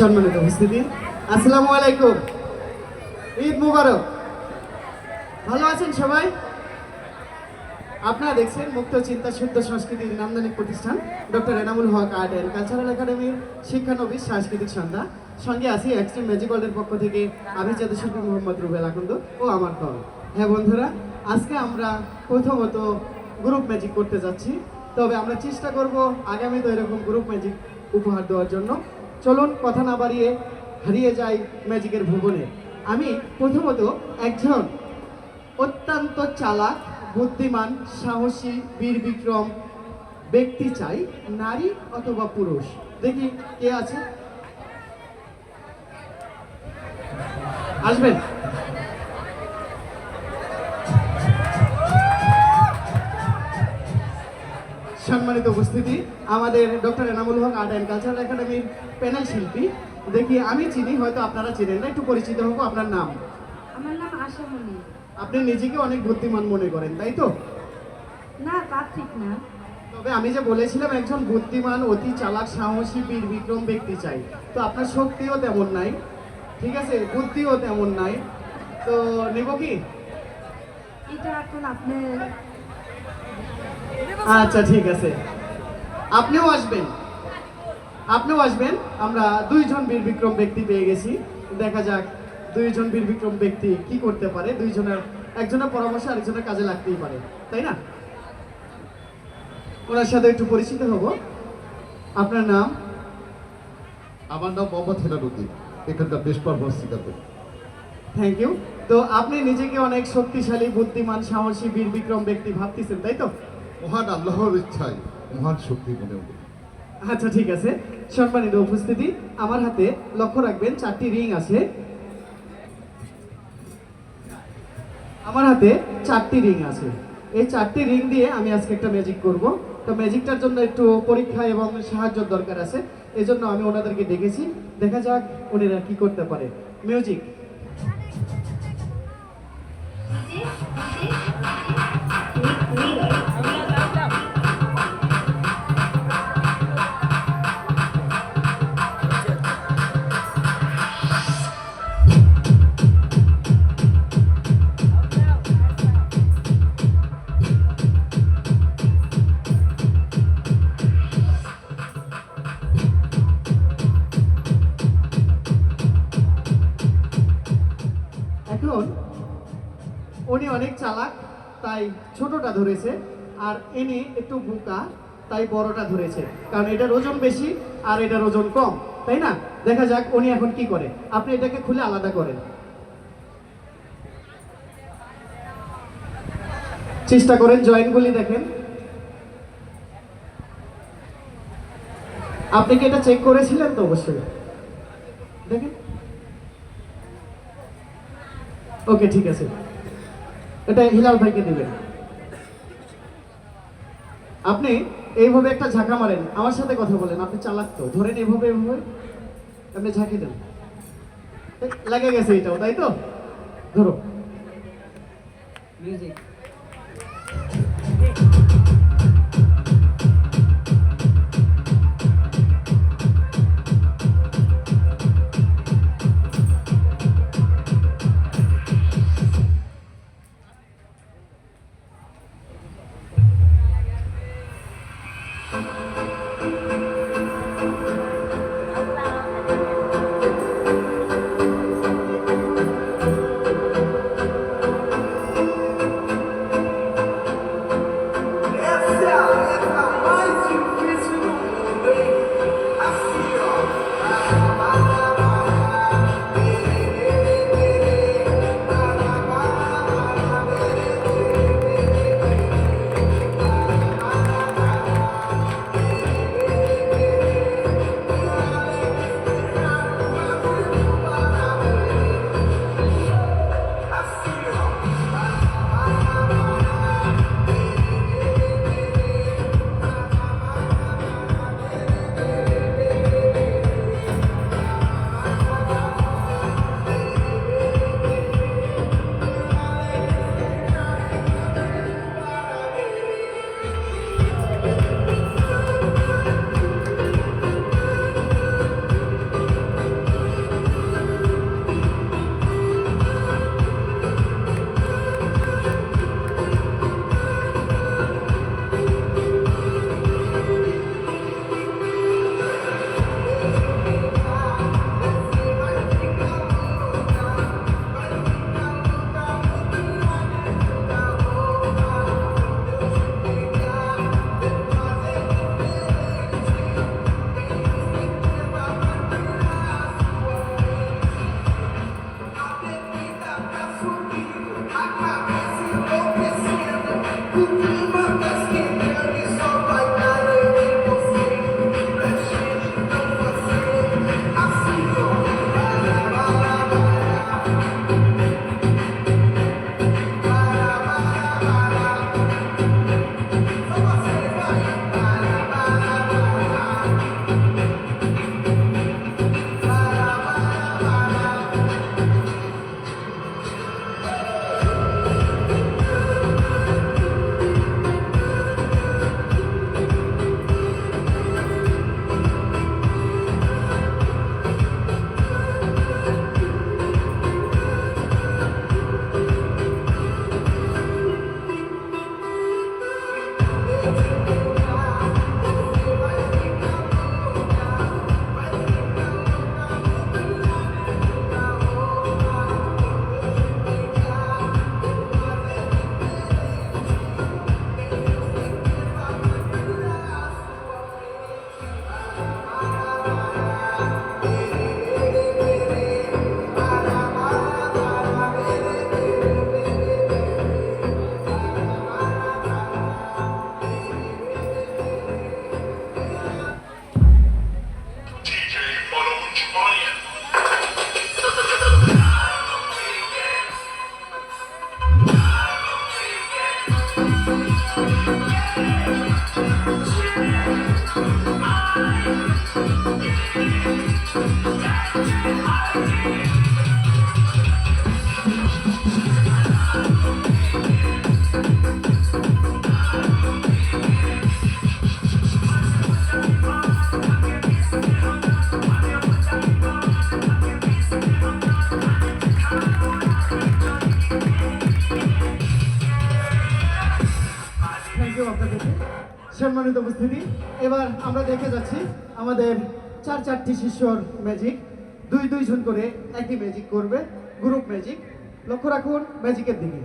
সম্মানিত উপস্থিতি। আসসালামু আলাইকুম। ঈদ মুবারক। ভালো আছেন সবাই? আপনারা দেখছেন মুক্ত চিন্তা শুদ্ধ সংস্কৃতির নান্দনিক প্রতিষ্ঠান doctor Enamul Haque art and cultural একাডেমির শিক্ষানবিশ সাংস্কৃতিক সন্ধ্যা। সঙ্গে আছি এক্সট্রিম ম্যাজিক ওয়ার্ল্ডের পক্ষ থেকে আমি জাতীয় শিল্পী মোহাম্মদ রুবেল আকন্দ ও আমার দল। হ্যাঁ বন্ধুরা, আজকে আমরা প্রথমত গ্রুপ ম্যাজিক করতে যাচ্ছি। তবে আমরা চেষ্টা করব আগামী তো এরকম গ্রুপ ম্যাজিক উপহার দেওয়ার জন্য। চলুন কথা না বাড়িয়ে হারিয়ে যাই ম্যাজিকের ভুবনে। আমি প্রথমত একজন অত্যন্ত চালাক, বুদ্ধিমান, সাহসী, বীর বিক্রম ব্যক্তি চাই, নারী অথবা পুরুষ। দেখি কে আছে। আসবেন। সম্মানিত উপস্থিতি আমাদের doctor Enamul Haque art and cultural একাডেমির প্যানেল শিল্পী। দেখি আমি চিনি হয়তো আপনারা চিনেন না একটু পরিচিত হব আপনার নাম? আমার নাম আশামণি আপনি নিজেকে অনেক বুদ্ধিমান মনে করেন তাই তো? না তা ঠিক না। তবে আমি যে বলেছিলাম একজন বুদ্ধিমান অতি চালাক সাহসী বীর বিক্রম ব্যক্তি চাই। তো আপনার শক্তিও তেমন নাই ঠিক আছে? বুদ্ধিও তেমন নাই। তো নেব কি? এটা এখন আপনার আচ্ছা ঠিক আছে। আপনিও আসবেন। আপনিও আসবেন। আমরা দুইজন বীর বিক্রম ব্যক্তি পেয়ে গেছি। দেখা যাক দুইজন বীর বিক্রম ব্যক্তি কি করতে পারে। দুইজনের একজনের পরামর্শ আরেকজনের কাজে লাগতেই পারে। তাই না? ওনার সাথে একটু পরিচিত হব। আপনার নাম? আমার নাম মোহাম্মদ হেলালুদ্দিন এখানকার বেশপার মসজিদাতে থ্যাংক ইউ তো আপনি নিজেকে অনেক শক্তিশালী বুদ্ধিমান সাহসী বীর বিক্রম ব্যক্তি ভাবতেছেন তাই তো? মহান আল্লাহর ইচ্ছায় মহান শক্তি মনে হবে আচ্ছা ঠিক আছে। সম্মানিত উপস্থিতি, আমার হাতে লক্ষ্য রাখবেন, চারটি রিং আছে। আমার হাতে চারটি রিং আছে। এই চারটি রিং দিয়ে আমি আজকে একটা ম্যাজিক করব। তো ম্যাজিকটার জন্য একটু পরীক্ষা এবং সাহায্য দরকার আছে। এজন্য আমি ওনাদেরকে ডেকেছি। দেখা যাক ওনারা কি করতে পারে। মিউজিক উনি অনেক চালাক, তাই ছোটটা ধরেছে, আর ইনি একটু বোকা, তাই বড়টা ধরেছে। কারণ এটার ওজন বেশি আর এটার ওজন কম, তাই না? দেখা যাক উনি এখন কি করে। আপনি এটাকে খুলে আলাদা করেন। চেষ্টা করেন জয়েন্টগুলি দেখেন। আপনি কি এটা চেক করেছিলেন তো অবশ্যই? দেখেন। ওকে, ঠিক আছে। এটা হিলাল ভাইকে দিবেন। আপনি এইভাবে একটা ঝাঁকা মারেন, আমার সাথে কথা বলেন, আপনি চালাক তো। ধরেন এভাবে এইভাবে, আপনি ঝাঁকি দেন। লেগে গেছে এটাও, তাই তো? ধরো। মিউজিক থেকেও আপনাদেরকে সম্মানিত উপস্থিতি। এবার আমরা দেখে যাচ্ছি আমাদের চার চারটি শিষ্যর ম্যাজিক দুই দুইজন করে একই ম্যাজিক করবে গ্রুপ ম্যাজিক লক্ষ্য রাখুন ম্যাজিকের দিকে।